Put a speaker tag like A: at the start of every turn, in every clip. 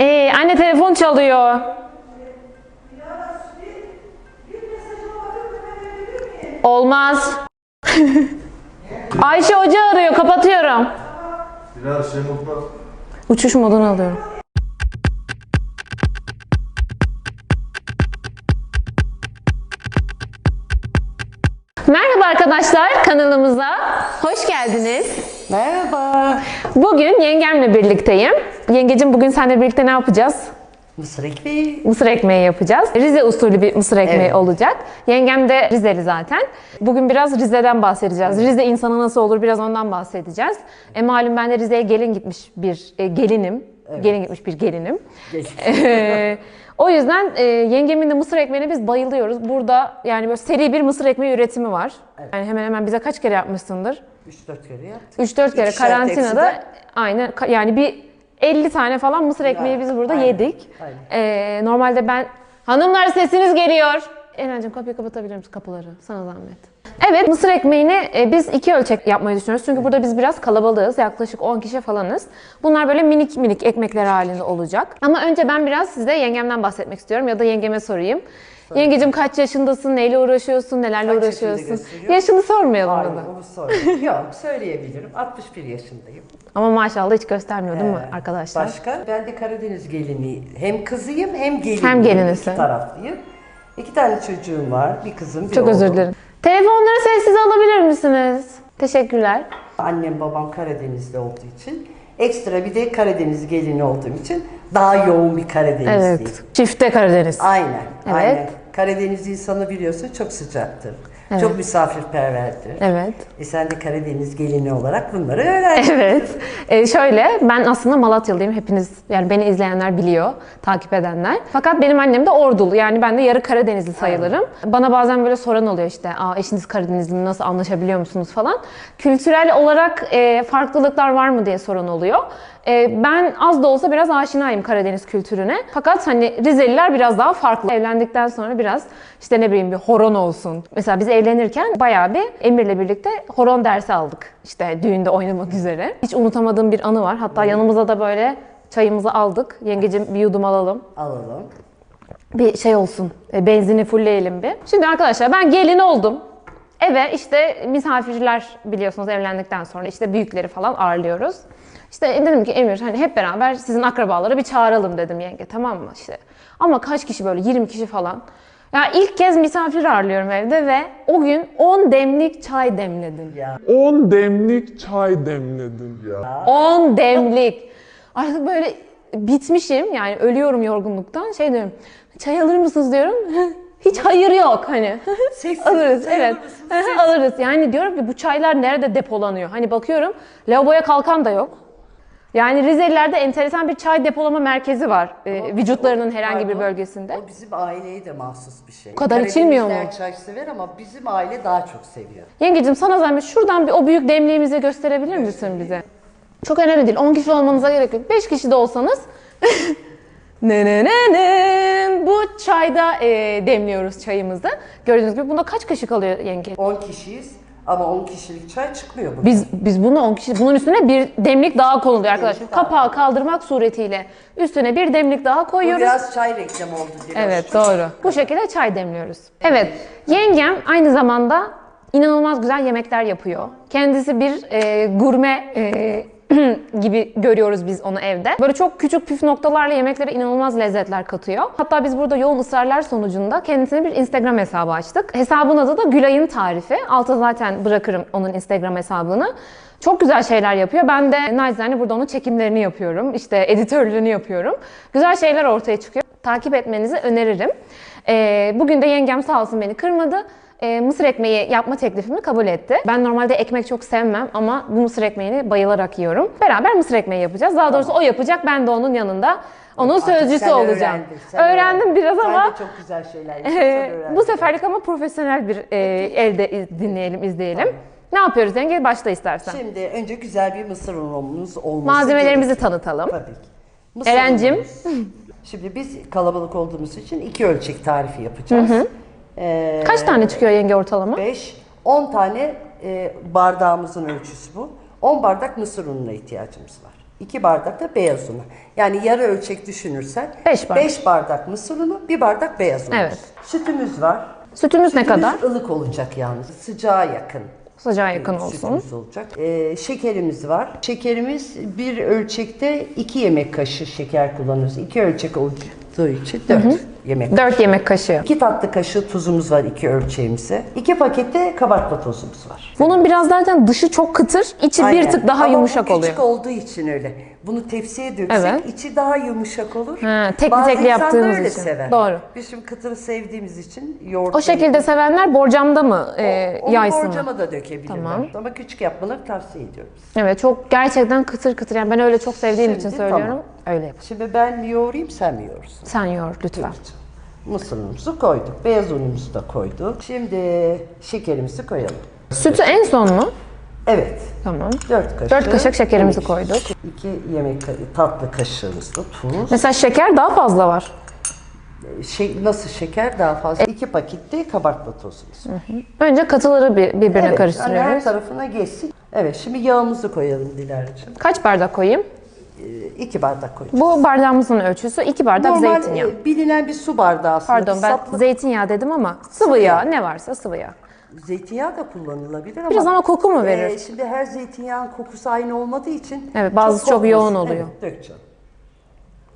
A: Ee, anne telefon çalıyor. Olmaz. Ayşe Hoca arıyor. Kapatıyorum.
B: Biraz şey mutlu.
A: Uçuş modunu alıyorum. Merhaba arkadaşlar kanalımıza hoş geldiniz.
C: Merhaba.
A: Bugün yengemle birlikteyim. Yengecim bugün seninle birlikte ne yapacağız?
C: Mısır ekmeği.
A: Mısır ekmeği yapacağız. Rize usulü bir mısır ekmeği
C: Evet.
A: olacak. Yengem de Rizeli zaten. Bugün biraz Rize'den bahsedeceğiz. Rize insanı nasıl olur biraz ondan bahsedeceğiz. E malum ben de Rize'ye gelin gitmiş bir e, gelinim. Gelin gitmiş bir gelinim.
C: Gelin.
A: E, o yüzden e, yengemin de mısır ekmeğine biz bayılıyoruz. Burada yani böyle seri bir mısır ekmeği üretimi var. Yani hemen hemen bize kaç kere yapmışsındır?
C: 3-4 kere yaptık.
A: 3-4 kere
C: İkişer
A: karantinada
C: tepside.
A: aynen yani bir 50 tane falan mısır ekmeği biz burada
C: aynen,
A: yedik.
C: aynen.
A: Ee, normalde ben hanımlar sesiniz geliyor. Enancığım kapıyı kapatabilir misin kapıları? Sana zahmet. Evet mısır ekmeğini e, biz iki ölçek yapmayı düşünüyoruz. Çünkü burada biz biraz kalabalığız. Yaklaşık 10 kişi falanız. Bunlar böyle minik minik ekmekler halinde olacak. Ama önce ben biraz size yengemden bahsetmek istiyorum ya da yengeme sorayım. Yengecim kaç yaşındasın? Neyle uğraşıyorsun? Nelerle
C: Kaç
A: uğraşıyorsun? Yaşını sormayalım
C: Hayır,
A: burada.
C: onu sorayım. Yok söyleyebilirim. 61 yaşındayım.
A: Ama maşallah hiç göstermiyor değil mi
C: Ee,
A: arkadaşlar?
C: Başka? Ben de Karadeniz gelini. Hem kızıyım hem gelinim.
A: Hem gelinisin.
C: İki taraflıyım. İki tane çocuğum var. Bir kızım bir
A: Çok özür
C: oğlum.
A: dilerim. Telefonları sessiz alabilir misiniz? Teşekkürler.
C: Annem babam Karadeniz'de olduğu için ekstra bir de Karadeniz gelini olduğum için daha yoğun bir Karadenizliyim.
A: Evet. Çifte Karadeniz.
C: Aynen.
A: Evet.
C: Aynen. Karadeniz insanı biliyorsun çok sıcaktır. Çok misafirperverdir.
A: Evet.
C: E sen de Karadeniz gelini olarak bunları öğrendin.
A: Evet. Ee, şöyle ben aslında Malatyalıyım. Hepiniz yani beni izleyenler biliyor, takip edenler. Fakat benim annem de Ordulu. Yani ben de yarı Karadenizli sayılırım. Bana bazen böyle soran oluyor işte, Aa, eşiniz Karadenizli mi, nasıl anlaşabiliyor musunuz falan. Kültürel olarak e, farklılıklar var mı diye soran oluyor. E, ben az da olsa biraz aşinayım Karadeniz kültürüne. Fakat hani Rizeliler biraz daha farklı. Evlendikten sonra biraz işte ne bileyim bir horon olsun. Mesela biz evlenirken bayağı bir Emir'le birlikte horon dersi aldık. İşte düğünde oynamak üzere. Hiç unutamadığım bir anı var. Hatta yanımıza da böyle çayımızı aldık. Yengecim bir yudum alalım.
C: Alalım.
A: Bir şey olsun. e, Benzini fullleyelim bir. Şimdi arkadaşlar ben gelin oldum. Eve işte misafirler biliyorsunuz evlendikten sonra işte büyükleri falan ağırlıyoruz. İşte dedim ki Emir hani hep beraber sizin akrabaları bir çağıralım dedim yenge tamam mı işte. Ama kaç kişi böyle 20 kişi falan. Ya ilk kez misafir ağırlıyorum evde ve o gün 10 demlik çay demledim.
C: Ya
D: 10 demlik çay demledim. Ya.
A: 10 demlik. Artık böyle bitmişim yani ölüyorum yorgunluktan. Şey diyorum çay alır mısınız diyorum. Hiç hayır yok hani.
C: Sessiz,
A: alırız evet. alırız. Yani diyorum ki bu çaylar nerede depolanıyor? Hani bakıyorum lavaboya kalkan da yok. Yani Rizelilerde enteresan bir çay depolama merkezi var. e, vücutlarının herhangi bir
C: Pardon,
A: bürgesinde.
C: O bizim aileye de mahsus bir şey.
A: kadar içilmiyor mu?
C: Karadenizler çay sever ama bizim aile daha çok seviyor.
A: Yengecim sana zahmet şuradan bir o büyük demliğimizi gösterebilir misin bize? Çok önemli değil. 10 kişi olmanıza gerek yok. 5 kişi de olsanız ne ne ne ne bu çayda e, demliyoruz çayımızı. Gördüğünüz gibi bunda kaç kaşık alıyor yenge?
C: 10 kişiyiz ama 10 kişilik çay çıkmıyor bu.
A: Biz biz bunu 10 kişi bunun üstüne bir demlik daha konuluyor arkadaşlar. Kapağı kaldırmak suretiyle üstüne bir demlik daha
C: Bu
A: koyuyoruz.
C: biraz çay reklamı oldu. Diloş.
A: Evet doğru. Bu şekilde çay demliyoruz. Evet yengem aynı zamanda inanılmaz güzel yemekler yapıyor. Kendisi bir e, gurme e, gibi görüyoruz biz onu evde. Böyle çok küçük püf noktalarla yemeklere inanılmaz lezzetler katıyor. Hatta biz burada yoğun ısrarlar sonucunda kendisine bir Instagram hesabı açtık. Hesabın adı da Gülay'ın tarifi. Alta zaten bırakırım onun Instagram hesabını. Çok güzel şeyler yapıyor. Ben de nacizane burada onun çekimlerini yapıyorum. İşte editörlüğünü yapıyorum. Güzel şeyler ortaya çıkıyor. Takip etmenizi öneririm. Ee, bugün de yengem sağ olsun beni kırmadı. Ee, mısır ekmeği yapma teklifimi kabul etti. Ben normalde ekmek çok sevmem ama bu mısır ekmeğini bayılarak yiyorum. Beraber mısır ekmeği yapacağız. Daha doğrusu o yapacak, ben de onun yanında onun
C: Artık
A: sözcüsü olacağım.
C: öğrendin,
A: Öğrendim
C: öğrendin.
A: biraz ama
C: Sen de çok güzel şeyler öğrendin.
A: bu seferlik ama profesyonel bir e, elde dinleyelim, izleyelim. Ne yapıyoruz yenge? Başla istersen.
C: Şimdi önce güzel bir mısır unumuz olması
A: Malzemelerimizi
C: gerekiyor.
A: tanıtalım.
C: Tabii ki. Mısır
A: Erencim.
C: unumuz. Şimdi biz kalabalık olduğumuz için iki ölçek tarifi yapacağız. Ee,
A: Kaç tane çıkıyor yenge ortalama?
C: 5, 10 tane e, bardağımızın ölçüsü bu. 10 bardak mısır ununa ihtiyacımız var. 2 bardak da beyaz unu. Yani yarı ölçek düşünürsen
A: Beş bardak.
C: 5 bardak mısır unu, 1 bardak beyaz un.
A: Evet.
C: Sütümüz var.
A: Sütümüz ne
C: Sütümüz
A: kadar?
C: ılık olacak yalnız. Sıcağa yakın.
A: Sıcağa yakın olsun.
C: Sütümüz olacak. Ee, şekerimiz var. Şekerimiz bir ölçekte 2 yemek kaşığı şeker kullanıyoruz. 2 ölçek olduğu için 4 yemek
A: 4 yemek kaşığı.
C: 2 tatlı kaşığı tuzumuz var 2 ölçeğimize. 2 pakette kabartma tozumuz var.
A: Bunun biraz zaten dışı çok kıtır, içi bir
C: Aynen.
A: tık daha
C: Ama
A: yumuşak
C: bu
A: oluyor.
C: küçük olduğu için öyle. Bunu tepsiye döksek
A: Evet.
C: içi daha yumuşak olur.
A: Ha, tekli
C: Bazı
A: tekli yaptığımız
C: öyle
A: için.
C: sever.
A: Doğru.
C: Biz şimdi kıtırı sevdiğimiz için yoğurt.
A: O şekilde sevenler borcamda mı e,
C: Onu
A: yaysın mı?
C: borcama da dökebilirler.
A: Tamam.
C: Ama küçük yapmaları tavsiye ediyoruz.
A: Evet çok gerçekten kıtır kıtır yani ben öyle çok sevdiğim için
C: Şimdi
A: söylüyorum. Öyle yap.
C: Şimdi ben yoğurayım sen mi yoğurursun?
A: Sen yoğur lütfen.
C: Mısırımızı koyduk. Beyaz unumuzu da koyduk. Şimdi şekerimizi koyalım.
A: Sütü en son mu?
C: Evet.
A: Tamam.
C: 4 kaşık.
A: 4 kaşık şekerimizi koyduk.
C: 2 yemek tatlı kaşığımız da tuz.
A: Mesela şeker daha fazla var.
C: Şey, nasıl şeker daha fazla? 2 pakette kabartma tozumuz.
A: Önce katıları bir, birbirine
C: Evet, yani her
A: karıştırıyoruz.
C: tarafına geçsin. Evet, şimdi yağımızı koyalım Dilara'cığım.
A: Kaç bardak koyayım?
C: 2 bardak koyacağız.
A: Bu bardağımızın ölçüsü 2 bardak
C: Normal
A: zeytinyağı.
C: e, bilinen bir su bardağı aslında.
A: Pardon ben
C: saplı-
A: zeytinyağı dedim ama sıvı yağ ne varsa sıvı yağ.
C: Zeytinyağı da kullanılabilir ama...
A: Biraz ama koku mu
C: e,
A: verir?
C: şimdi her zeytinyağın kokusu aynı olmadığı için...
A: Evet, bazısı çok
C: kokmaz.
A: yoğun oluyor.
C: Evet, dökeceğim.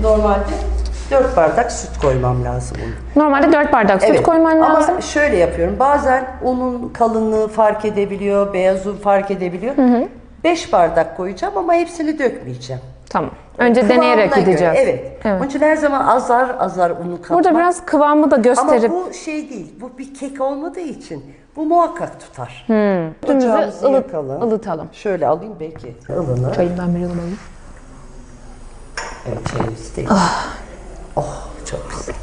C: Normalde 4 bardak süt koymam lazım onu.
A: Normalde 4 bardak süt koyman
C: ama
A: lazım.
C: şöyle yapıyorum. Bazen unun kalınlığı fark edebiliyor, beyaz un fark edebiliyor. 5 bardak koyacağım ama hepsini dökmeyeceğim.
A: Tamam. Önce
C: Kıvamına
A: deneyerek
C: göre,
A: gideceğiz.
C: Evet. Onun için her zaman azar azar unu katmak.
A: Burada biraz kıvamı da
C: Ama
A: gösterip
C: bu şey değil. Bu bir kek olmadığı için bu muhakkak tutar. Ocağımızı
A: ılıt,
C: yakalım.
A: ılıtalım.
C: Şöyle alayım belki. Ilını.
A: Çayımdan bir yudum alayım.
C: Evet çayımız değil. Oh çok güzel.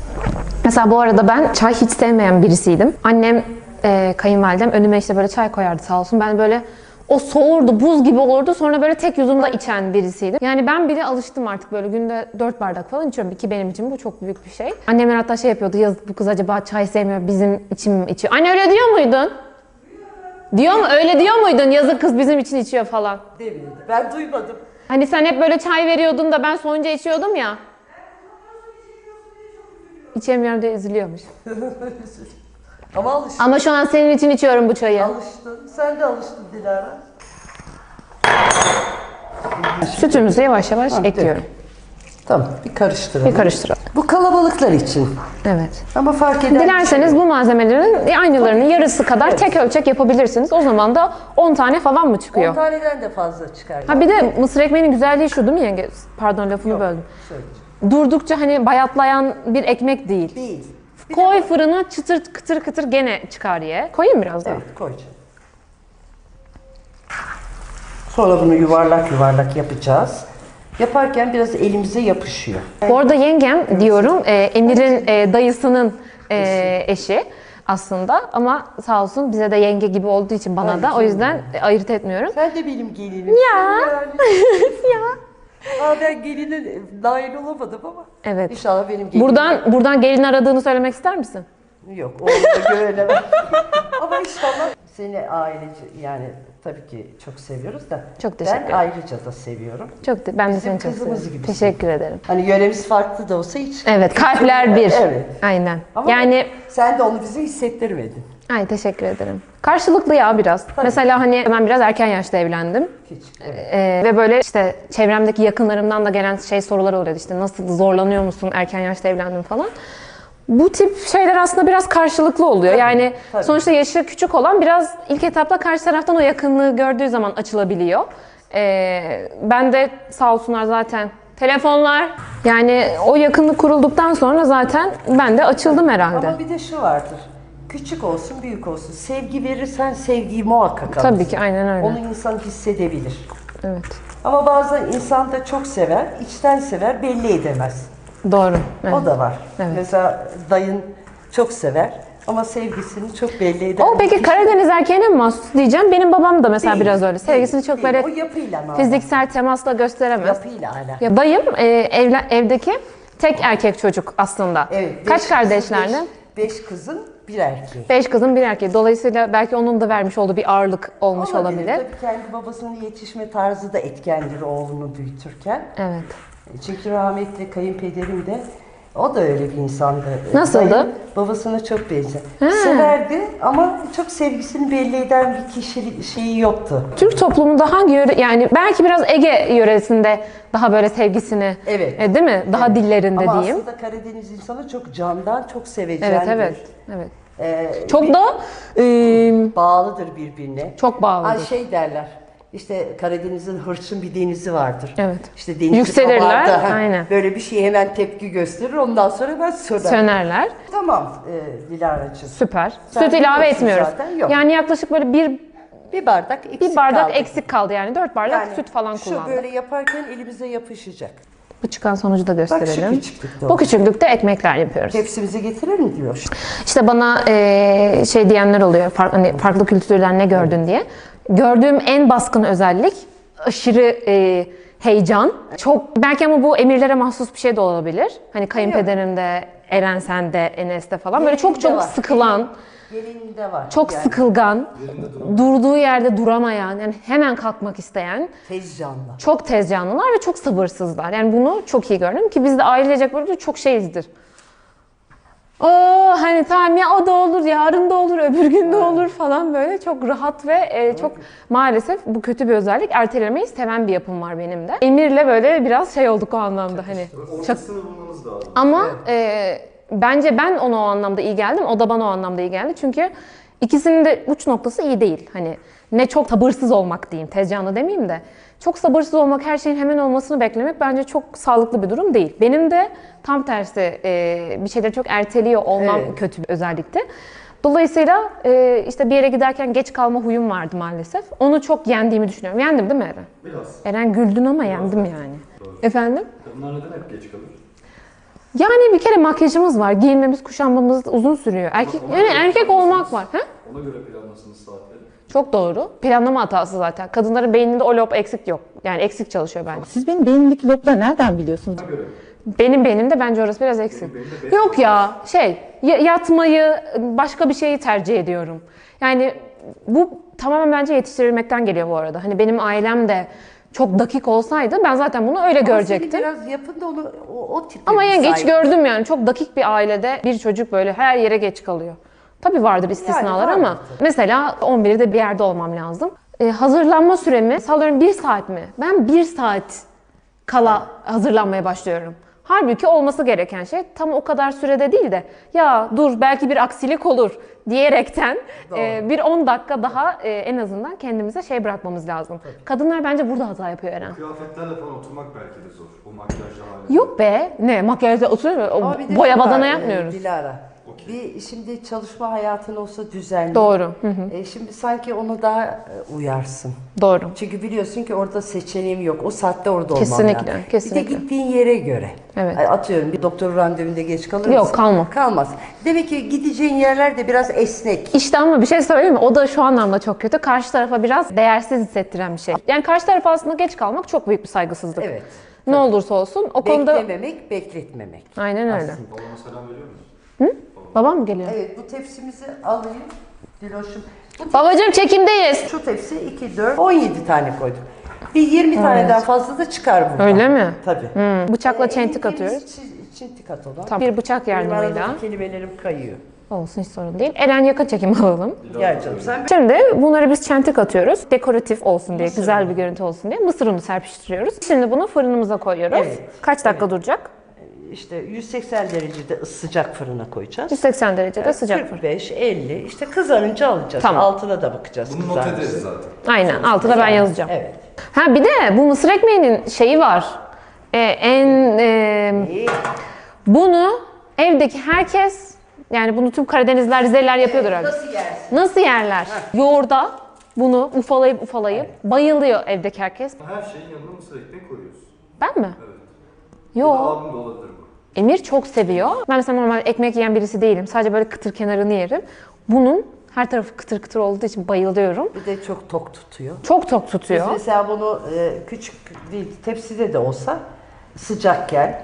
A: Mesela bu arada ben çay hiç sevmeyen birisiydim. Annem, e, kayınvalidem önüme işte böyle çay koyardı sağ olsun. Ben böyle o soğurdu, buz gibi olurdu. Sonra böyle tek yudumda içen birisiydim. Yani ben bile alıştım artık böyle günde 4 bardak falan içiyorum. Ki benim için bu çok büyük bir şey. Annemler hatta şey yapıyordu. Yazık bu kız acaba çay sevmiyor, bizim için içiyor? Anne öyle diyor muydun? Diyor mu? Öyle diyor muydun? Yazık kız bizim için içiyor falan.
C: Demirdi. Ben duymadım.
A: Hani sen hep böyle çay veriyordun da ben sonuca içiyordum ya. İçemiyorum diye üzülüyormuş.
C: Ama alıştın.
A: Ama şu an senin için içiyorum bu çayı.
C: Alıştın. Sen de alıştın Dilara.
A: Sütümüzü yavaş yavaş ekliyorum.
C: Tamam bir karıştıralım.
A: Bir karıştıralım.
C: Bu kalabalıklar için.
A: Evet.
C: Ama fark eder.
A: Dilerseniz bu malzemelerin aynılarının yarısı kadar tek ölçek yapabilirsiniz. O zaman da 10 tane falan mı
C: 10
A: çıkıyor?
C: taneden de fazla çıkar.
A: Ha bir de mısır ekmeğinin güzelliği şu değil mi yenge? Pardon lafını böldüm.
C: Söyleyeceğim.
A: Durdukça hani bayatlayan bir ekmek değil.
C: Değil. Bir
A: Koy fırına çıtır kıtır kıtır gene çıkar ye. Koyayım biraz daha.
C: Evet koyacağım. Sonra bunu yuvarlak yuvarlak yapacağız. Yaparken biraz elimize yapışıyor.
A: Bu arada yengem diyorum e, Emir'in e, dayısının e, eşi aslında ama sağ olsun bize de yenge gibi olduğu için bana da o yüzden e, ayırt etmiyorum.
C: Sen de benim gelinim.
A: Ya.
C: ya. Aa, ben geline dahil olamadım ama.
A: Evet.
C: İnşallah benim gelinim.
A: Buradan buradan gelin aradığını söylemek ister misin?
C: Yok, onu da güvenemem. Ama inşallah seni ailece yani tabii ki çok seviyoruz da.
A: Çok teşekkür
C: Ben
A: ederim.
C: ayrıca da seviyorum.
A: Çok te- ben de
C: Bizim
A: seni çok
C: kızımız
A: seviyorum.
C: gibisin.
A: Teşekkür ederim.
C: Hani yöremiz farklı da olsa hiç.
A: Evet, kalpler bir.
C: Evet.
A: Aynen.
C: Ama
A: yani
C: sen de onu bize hissettirmedin.
A: Ay teşekkür ederim. Karşılıklı ya biraz. Mesela hani ben biraz erken yaşta evlendim.
C: Hiç.
A: Ee, ve böyle işte çevremdeki yakınlarımdan da gelen şey sorular oluyordu işte nasıl zorlanıyor musun erken yaşta evlendim falan. Bu tip şeyler aslında biraz karşılıklı oluyor. yani
C: tabii.
A: sonuçta yaşı küçük olan biraz ilk etapta karşı taraftan o yakınlığı gördüğü zaman açılabiliyor. Ee, ben de sağ olsunlar zaten telefonlar yani o yakınlık kurulduktan sonra zaten ben de açıldım herhalde.
C: Ama bir de şu vardır. Küçük olsun, büyük olsun. Sevgi verirsen sevgiyi muhakkak alırsın.
A: Tabii ki aynen öyle.
C: Onu insan hissedebilir.
A: Evet.
C: Ama bazen insan da çok sever, içten sever, belli edemez.
A: Doğru. Evet.
C: O da var.
A: Evet.
C: Mesela dayın çok sever ama sevgisini çok belli eder.
A: O peki Karadeniz erkeğine mi mahsus diyeceğim. Benim babam da mesela
C: Değil,
A: biraz öyle. Sevgisini çok
C: değil.
A: böyle
C: O yapıyla ama.
A: fiziksel temasla gösteremez.
C: Yapıyla hala.
A: Ya dayım e, evle- evdeki tek erkek çocuk aslında.
C: Evet,
A: Kaç kardeşlerdi?
C: kızın, Beş, beş kızın, bir erkeği.
A: Beş kızın bir erkeği. Dolayısıyla belki onun da vermiş olduğu bir ağırlık olmuş olabilir.
C: Tabii kendi babasının yetişme tarzı da etkendir oğlunu büyütürken.
A: Evet.
C: Çünkü rahmetli kayınpederim de o da öyle bir insandı.
A: Nasıldı?
C: Dayım babasına çok benzer. Severdi ama çok sevgisini belli eden bir kişi şeyi yoktu.
A: Türk toplumunda hangi yöre yani belki biraz Ege yöresinde daha böyle sevgisini
C: Evet.
A: e, değil mi? Daha dillerinde
C: Ama
A: diyeyim.
C: aslında Karadeniz insanı çok candan, çok sevecendir.
A: Evet evet. Evet.
C: Ee,
A: Çok
C: bir-
A: da e,
C: bağlıdır birbirine.
A: çok bağlıdır.
C: Ay şey derler. İşte Karadeniz'in hırçın bir denizi vardır.
A: Evet.
C: İşte denizi
A: Yükselirler,
C: kabardı, ha.
A: aynen.
C: Böyle bir şeye hemen tepki gösterir. Ondan sonra ben söner.
A: Sönerler.
C: Tamam e, Dilara'cığım.
A: Süper. Süt ilave etmiyoruz.
C: zaten, yok.
A: Yani yaklaşık böyle bir
C: Bir bardak eksik
A: bir bardak
C: kaldı.
A: eksik kaldı yani. Dört bardak
C: Yani
A: süt falan
C: şu
A: kullandık.
C: böyle yaparken elimize yapışacak.
A: Bu çıkan sonucu da
C: Bak şu
A: gösterelim.
C: küçüklükte
A: Bu küçüklükte ekmekler yapıyoruz.
C: Tepsimizi getirir mi diyor.
A: İşte bana eee, şey diyenler oluyor, farklı, hani farklı kültürden ne gördün diye. Gördüğüm en baskın özellik aşırı eee, heyecan. Çok belki ama bu emirlere mahsus bir şey de olabilir. Hani kayınpederimde, Eren sende, Enes'te falan böyle çok çok sıkılan,
C: Gelininde var.
A: çok
C: yani.
A: sıkılgan, durduğu yerde duramayan, yani hemen kalkmak isteyen,
C: Tez canlı.
A: çok tez canlılar ve çok sabırsızlar. Yani bunu çok iyi gördüm ki biz de ailecek böyle çok şeyizdir. Oo hani tamam ya o da olur, yarın da olur, öbür gün de olur falan böyle çok rahat ve e, çok maalesef bu kötü bir özellik. Ertelemeyi seven bir yapım var benim de. Emir'le böyle biraz şey olduk o anlamda hani. Çok...
B: Ortasını bulmamız lazım.
A: Ama e, bence ben ona o anlamda iyi geldim, o da bana o anlamda iyi geldi. Çünkü ikisinin de uç noktası iyi değil. Hani ne çok sabırsız olmak diyeyim, tez canlı demeyeyim de. Çok sabırsız olmak, her şeyin hemen olmasını beklemek bence çok sağlıklı bir durum değil. Benim de tam tersi e, bir şeyleri çok erteliyor olmam
C: Evet.
A: kötü bir özellikti. Dolayısıyla e, işte bir yere giderken geç kalma huyum vardı maalesef. Onu çok yendiğimi düşünüyorum. Yendim değil mi Eren?
B: Biraz.
A: Eren güldün ama yendim yani. Efendim?
B: Kadınlar neden hep geç kalır?
A: Yani bir kere makyajımız var, giyinmemiz, kuşanmamız uzun sürüyor. Erkek, yani erkek olmak var. Ha?
B: Ona göre planlasınız saatleri.
A: Çok doğru. Planlama hatası zaten. Kadınların beyninde o lob eksik yok. Yani eksik çalışıyor bence.
E: Siz benim beynimdeki lobları nereden biliyorsunuz?
B: Ona göre.
A: Benim beynimde bence orası biraz eksik.
B: beynimde beş
A: Yok ya şey ya- yatmayı başka bir şeyi tercih ediyorum. Yani bu tamamen bence yetiştirilmekten geliyor bu arada. Hani benim ailem de çok dakik olsaydı ben zaten bunu öyle
C: Ama
A: görecektim.
C: biraz yapın da onu o, o tipe
A: Ama yani geç
C: sahip.
A: gördüm yani çok dakik bir ailede bir çocuk böyle her yere geç kalıyor. Tabii vardır istisnalar
C: vardır
A: ama mesela 11'de bir yerde olmam lazım. Ee, hazırlanma süremi sallıyorum bir saat mi? Ben bir saat kala hazırlanmaya başlıyorum. Halbuki olması gereken şey tam o kadar sürede değil de ya dur belki bir aksilik olur diyerekten e, bir 10 dakika daha e, en azından kendimize şey bırakmamız lazım. Kadınlar bence burada hata yapıyor Eren.
B: Kıyafetlerle falan oturmak belki de zor. O makyajla.
A: Yok be ne makyajda oturuyor Boya badana
C: e,
A: yapmıyoruz.
C: Dilara.
B: Okey.
C: Bir şimdi çalışma hayatın olsa düzenli.
A: Doğru. Hı hı.
C: E, şimdi sanki onu daha e, uyarsın.
A: Doğru.
C: Çünkü biliyorsun ki orada seçeneğim yok. O saatte orada olmam
A: Kesinlikle,
C: lazım.
A: kesinlikle.
C: Bir de gittiğin yere göre.
A: Evet.
C: Atıyorum bir doktor randevunda geç kalır
A: Yok,
C: mısın?
A: kalmam.
C: Kalmaz. Demek ki gideceğin yerler de biraz esnek.
A: İşte ama bir şey söyleyeyim mi? O da şu anlamda çok kötü. Karşı tarafa biraz değersiz hissettiren bir şey. Yani karşı tarafa aslında geç kalmak çok büyük bir saygısızlık.
C: Evet.
A: Ne olursa olsun o konuda...
C: Beklememek, bekletmemek.
A: Aynen öyle.
C: Aslında.
B: Babama selam veriyor musun?
A: Babam mı geliyor?
C: Evet bu tepsimizi alayım. Diloş'um. Bu
A: Babacığım çekimdeyiz.
C: Şu tepsi 2, 4, 17 tane koyduk. Bir 20 taneden fazla da çıkar buradan.
A: Öyle mi?
C: Tabii.
A: Bıçakla
C: Ee,
A: çentik
C: temiz
A: atıyoruz.
C: çi- Çentik at ona.
A: Tamam. Bir bıçak
C: Benim
A: yardımıyla.
C: aradaki kelimelerim kayıyor.
A: Olsun hiç sorun değil. Eren yakın çekim alalım.
C: Gel canım sen
A: Şimdi bunları biz çentik atıyoruz. Dekoratif olsun diye, güzel bir görüntü olsun diye mısır unu serpiştiriyoruz. Şimdi bunu fırınımıza koyuyoruz.
C: Evet.
A: Kaç dakika duracak?
C: İşte 180 derecede sıcak fırına koyacağız.
A: 180 derecede sıcak fırın.
C: 45, 50 işte kızarınca alacağız.
A: Tamam.
C: Altına da bakacağız.
B: Bunu not ederiz zaten.
A: Aynen altına ben yazacağım.
C: Evet.
A: Ha bir de bu mısır ekmeğinin şeyi var. Ee, en e,
C: İyi.
A: bunu evdeki herkes yani bunu tüm Karadenizler, Rizeliler yapıyordur herhalde.
C: Nasıl yersin?
A: Nasıl yerler? Yoğurda bunu ufalayıp ufalayıp bayılıyor evdeki herkes.
B: Her şeyin yanına mısır ekmeği koyuyoruz.
A: Ben mi?
B: Evet.
A: Yo.
B: Abim de olabilir.
A: Emir çok seviyor. Ben mesela normal ekmek yiyen birisi değilim. Sadece böyle kıtır kenarını yerim. Bunun her tarafı kıtır kıtır olduğu için bayılıyorum.
C: Bir de çok tok tutuyor.
A: Çok tok
C: Biz
A: tutuyor.
C: mesela bunu e, küçük değil, tepside de olsa sıcakken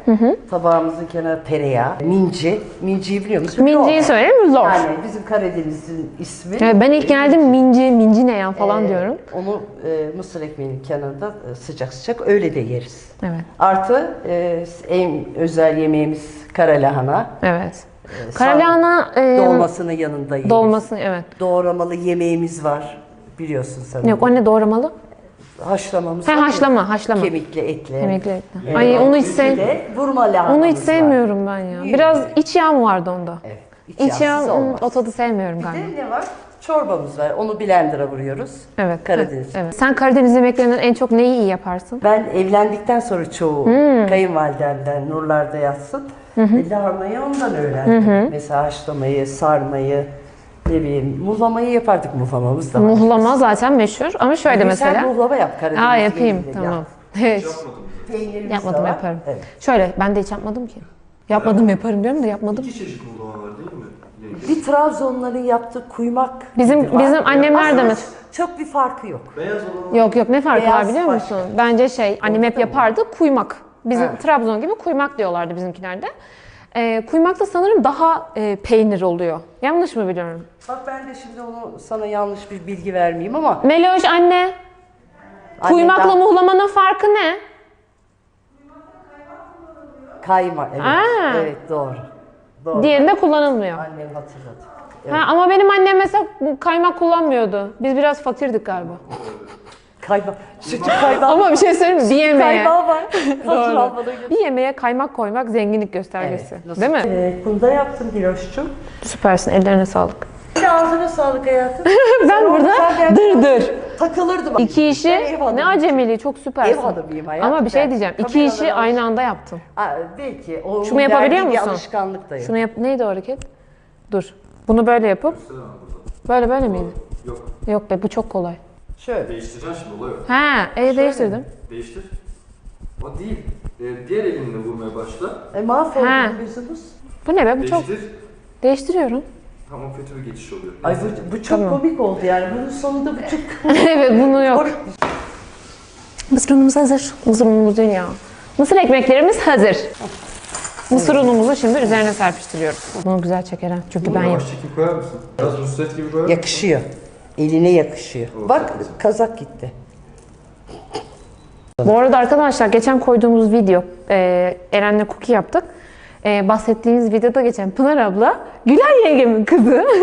C: tabağımızın kenarı tereyağı, minci. Minciyi biliyor musun?
A: Minciyi söyleyeyim mi? Zor.
C: Yani bizim Karadeniz'in ismi.
A: Evet, ben ilk geldim minci, minci ne ya falan
C: Ee,
A: diyorum.
C: Onu e, mısır ekmeğinin kenarında e, sıcak sıcak öyle de yeriz.
A: Evet,
C: Artı e, en özel yemeğimiz kara lahana.
A: evet.
C: Ee,
A: Karalahana e,
C: Dolmasının yanında yeriz.
A: dolması, evet.
C: Doğramalı yemeğimiz var. Biliyorsun sen.
A: Yok o ne doğramalı?
C: Haşlamamız var
A: haşlama, haşlama.
C: Kemikli, etli.
A: Kemikli etli.
C: Evet.
A: Ay onu hiç
C: Bir
A: sev
C: de vurma lahanamız
A: onu hiç sevmiyorum ben ya. Biraz iç yağ mı vardı onda?
C: Evet. İç,
A: İç yağ
C: olmaz.
A: o tadı sevmiyorum
C: Bir
A: galiba.
C: de ne var? Çorbamız var. Onu blender'a vuruyoruz.
A: Evet.
C: Karadeniz.
A: Evet. Sen Karadeniz yemeklerinden en çok neyi iyi yaparsın?
C: Ben evlendikten sonra çoğu
A: Hmm.
C: kayınvalidemden nurlarda yatsın. E, lahanayı ondan öğrendim. Mesela haşlamayı, sarmayı, ne bileyim muhlamayı yapardık muhlamamız da var.
A: Muhlama zaten meşhur ama şöyle
C: Bugün
A: mesela.
C: Sen muhlama yap Karadeniz
A: Aa yapayım tamam. Evet.
B: Yapmadım.
C: Peynirimiz de
A: Yapmadım
C: var.
A: yaparım.
C: Evet.
A: Şöyle ben de hiç yapmadım ki. Yapmadım yaparım diyorum da yapmadım.
B: İki çeşit muhlama var değil mi?
C: Bir Trabzonların yaptığı kuymak
A: Bizim-
C: var.
A: bizim annemler de
C: Aslında
A: mes-
C: Çok bir farkı yok.
B: Beyaz olan
A: Yok yok ne farkı
C: Beyaz
A: var biliyor
C: başka.
A: musun? Bence şey annem hep yapardı kuymak. Bizim
C: Evet.
A: Trabzon gibi kuymak diyorlardı bizimkilerde. Ee, kuymakta sanırım daha e, peynir oluyor. Yanlış mı biliyorum?
C: Bak ben de şimdi onu sana yanlış bir bilgi vermeyeyim ama
A: Meloş anne, kuymakla
C: anneden
A: muhlamanın farkı ne?
C: kayma. Evet.
A: Aa.
C: Evet doğru. Doğru.
A: Diğerinde kullanılmıyor.
C: Annem hatırladı.
A: Ha, ama benim annem mesela kaymak kullanmıyordu. Biz biraz fakirdik galiba.
C: Kayma. Sütü kayma.
A: Ama bir şey söyleyeyim mi? Bir yemeğe,
C: Kaymağı var. Almadan
A: bir yemeğe kaymak koymak zenginlik göstergesi.
C: Evet, nasıl?
A: Değil mi?
C: Evet, bunu da yaptım Diloş'cum.
A: Süpersin. Ellerine sağlık.
C: Bir de ağzına sağlık hayatım.
A: Ben burada
C: Sen
A: dır dır.
C: Takılırdım.
A: İki
C: Ben
A: işi
C: ev hanımıyım.
A: ne acemiliği çok süpersin.
C: Ev hanımıyım hayatım
A: Ama bir şey
C: ben.
A: diyeceğim. İki
C: Kameralara
A: işi
C: alış-
A: aynı anda yaptın.
C: Aa, belki. O
A: Şunu yapabiliyor
C: bir
A: musun?
C: alışkanlık da yok.
A: Şunu yap. Neydi o hareket? Dur. Bunu böyle yapıp böyle böyle miydi?
B: yok.
A: Yok be bu çok kolay.
C: Şöyle.
B: Değiştireceksin şimdi olay.
A: Ha, e değiştirdim.
B: Değiştir. O değil. Ee, diğer elinle vurmaya başla.
C: E, mahvolduk
A: Ha.
C: yüzümüz.
A: Bu ne be? Bu çok
B: Değiştir.
A: değiştiriyorum.
B: Tamam kötü bir geçiş oluyor.
C: Ay bu, bu çok
A: Tamam.
C: komik oldu yani. Bunun sonunda bu çok
A: evet bunu yok.
C: komik.
A: Mısır unumuz hazır. Mısır unumuz değil ya. Mısır ekmeklerimiz hazır. Mısır unumuzu şimdi üzerine serpiştiriyoruz. Bunu güzel çeker ha. Çünkü ben
B: Yavaş çekim koyar mısın? Biraz Nusret gibi koyar mısın?
C: Yakışıyor. Eline yakışıyor.
B: O
C: Bak kazak gitti.
A: Bu arada arkadaşlar geçen koyduğumuz video e, Eren'le cookie yaptık. E, bahsettiğimiz videoda geçen Pınar abla Gülen yengemin kızı.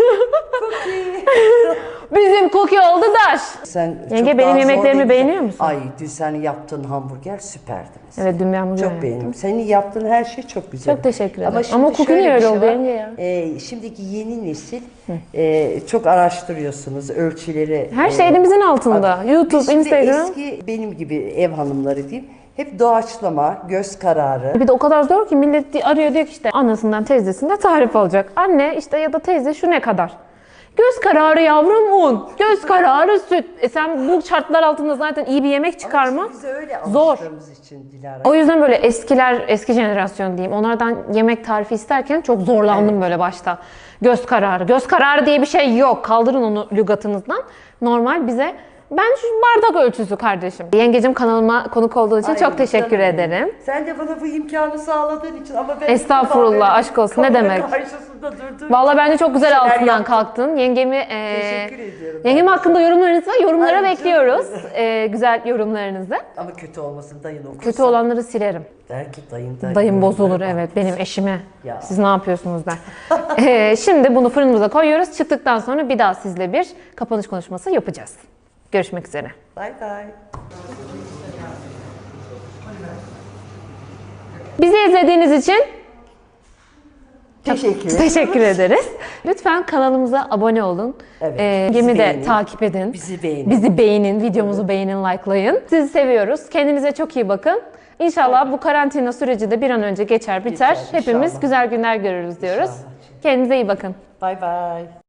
A: Bizim cookie oldu daş.
C: Sen
A: Yenge,
C: çok
A: benim
C: daha zor
A: yemeklerimi beğeniyor musun?
C: Ay dün senin yaptığın hamburger süperdi mesela.
A: Evet dün ben bunu
C: Çok
A: yaptım.
C: beğendim. Senin yaptığın her şey çok güzel.
A: Çok teşekkür ederim.
C: şimdi
A: Ama
C: şöyle
A: niye
C: bir
A: öyle
C: şey
A: oldu
C: var.
A: yenge ya?
C: Ee, şimdiki yeni nesil e, çok araştırıyorsunuz ölçüleri.
A: Her
C: e,
A: şey elimizin altında.
C: Biz
A: YouTube,
C: şimdi
A: Instagram.
C: eski benim gibi ev hanımları diyeyim. Hep doğaçlama, göz kararı.
A: Bir de o kadar zor ki millet di- arıyor diyor ki işte anasından teyzesinden tarif alacak. Anne işte ya da teyze şu ne kadar? Göz kararı yavrum un, göz kararı süt. E sen bu şartlar altında zaten iyi bir yemek çıkarma.
C: Bize öyle
A: Zor.
C: alıştığımız için Dilara.
A: O yüzden böyle eskiler, eski jenerasyon diyeyim. Onlardan yemek tarifi isterken çok zorlandım böyle başta. Göz kararı. Göz kararı diye bir şey yok. Kaldırın onu lügatınızdan. Normal bize ben şu bardak ölçüsü kardeşim. Yengecim kanalıma konuk olduğu için
C: Ay,
A: çok teşekkür
C: canım
A: ederim.
C: Sen de bana bu imkanı sağladığın için ama ben
A: Estağfurullah, aşk olsun. Ne demek?
C: karşısında durdum.
A: Vallahi bence çok güzel
C: şeyler
A: altından
C: yaptın.
A: kalktın. Yengemi e,
C: Teşekkür ediyorum.
A: Yengem hakkında yorumlarınızı var. Yorumlara
C: Ay, canım
A: bekliyoruz. E, güzel yorumlarınızı.
C: Ama kötü olmasın dayın okursa.
A: Kötü olanları silerim.
C: Der ki dayın dayın.
A: Dayım bozulur evet benim eşime.
C: Ya.
A: Siz ne yapıyorsunuz der. Ee, şimdi bunu fırınımıza koyuyoruz. Çıktıktan sonra bir daha sizle bir kapanış konuşması yapacağız. Görüşmek üzere.
C: Bay bay.
A: Bizi izlediğiniz için
C: Teşekkür ederim.
A: teşekkür ederiz. Lütfen kanalımıza abone olun.
C: Evet,
A: Ee, Gemi de takip edin.
C: Bizi beğenin.
A: Bizi beğenin, videomuzu beğenin, likelayın. Sizi seviyoruz. Kendinize çok iyi bakın. İnşallah bu karantina süreci de bir an önce geçer biter.
C: Geçer,
A: Hepimiz
C: inşallah.
A: güzel günler görürüz diyoruz.
C: İnşallah.
A: Kendinize iyi bakın.
C: Bay bay.